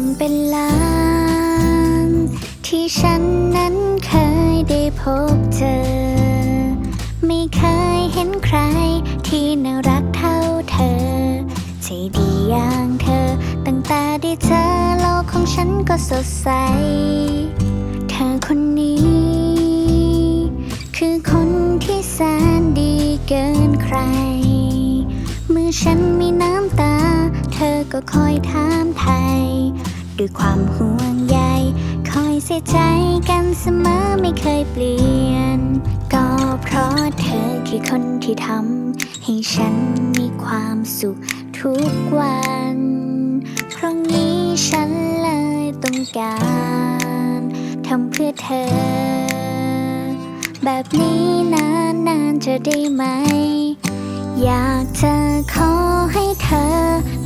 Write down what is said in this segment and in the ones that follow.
คนเป็นล้าน ที่ฉันนั้นเคยได้พบเจอ ไม่เคยเห็นใครที่น่ารักเท่าเธอ ใจดีอย่างเธอ ตั้งแต่ได้เจอโลกของฉันก็สดใส เธอคนนี้ คือคนที่แสนดีเกินใคร เมื่อฉันมีน้ำตา เธอก็คอยถามไทย ด้วยความห่วงใยคอยเสียใจกันเสมอไม่เคยเปลี่ยน ก็เพราะเธอคือคนที่ทำให้ฉันมีความสุขทุกวัน เพราะงี้ฉันเลยต้องการทำเพื่อเธอ แบบนี้นานๆจะได้ไหม อยากจะขอให้เธอ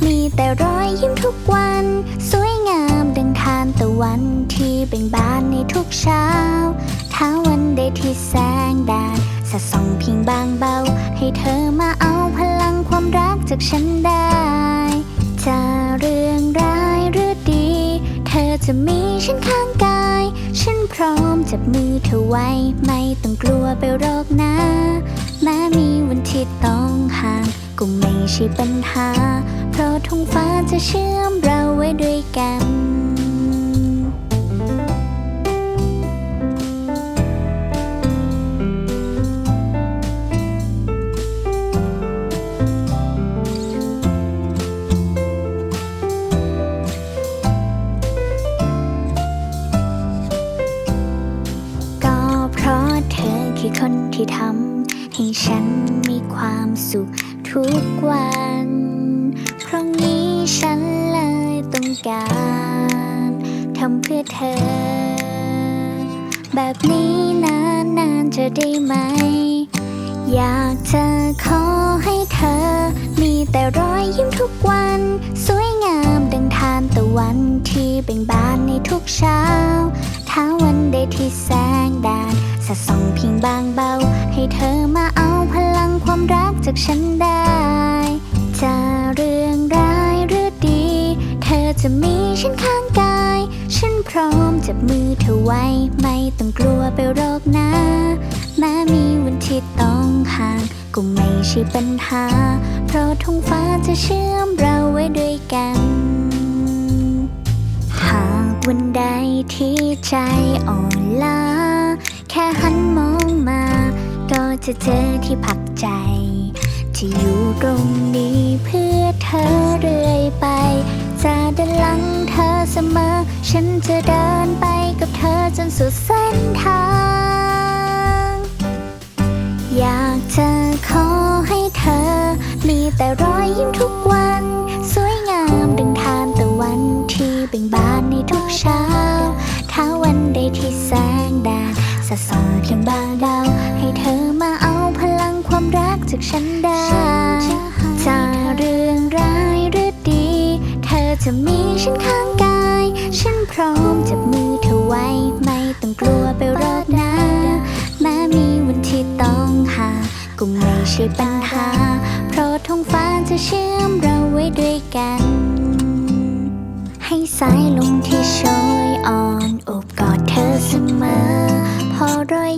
มีแต่รอยยิ้มทุกวัน วันที่เบ่งบานในทุกเช้า ถ้าวันใดที่แสงแดดสะส่องเพียงบางเบา ให้เธอมาเอาพลังความรักจากฉันได้จะเรื่องร้ายหรือดี เธอจะมีฉันข้างกาย ฉันพร้อมจับมือเธอไว้ ไม่ต้องกลัวไปโรคนะ แม้มีวันที่ต้องห่าง ก็ไม่ใช่ปัญหา เพราะท้องฟ้าจะเชื่อมเรา คนที่ทำให้ฉันมีความสุขทุกวัน เพราะงี้ฉันเลยต้องการทำเพื่อเธอ แบบนี้นานๆจะได้ไหม อยากจะขอให้เธอ มีแต่รอยยิ้มทุกวัน สวยงามดังทานตะวันที่เบ่งบานในทุกเช้าถ้าวันใดที่แสงแดดสะส่อง บางเบา ให้เธอมาเอาพลังความรักจากฉันได้ จะเรื่องร้ายหรือดี เธอจะมีฉันข้างกาย ฉันพร้อมจับมือเธอไว้ ไม่ต้องกลัวไปโรคนะแม้มีวันที่ต้องห่างก็ไม่ใช่ปัญหา เพราะท้องฟ้าจะเชื่อมเราไว้ด้วยกัน หากวันใดที่ใจอ่อนล้า แค่หันมอง จะเจอที่พักใจจะอยู่ตรงนี้เพื่อเธอเรื่อยไป จะเดินหลังเธอเสมอ ฉันจะเดินไปกับเธอจนสุดเส้นทาง อยากจะขอให้เธอ มีแต่รอยยิ้มทุก ฉันได้ถ้เรื่องร้ายหรือดี เธอจะมีฉันข้างกาย ฉันพร้อมจับมือเธอไว้ ไม่ต้องกลัวไปรอดนาแม้มีวันที่ต้องหา ก็ไม่ใช่ปัญหา เพราะท้องฟ้าจะเชื่อมเราไว้ด้วยกัน ให้สายลมที่ช่วยอ่อน อบกอดเธอเสมอ พอรอย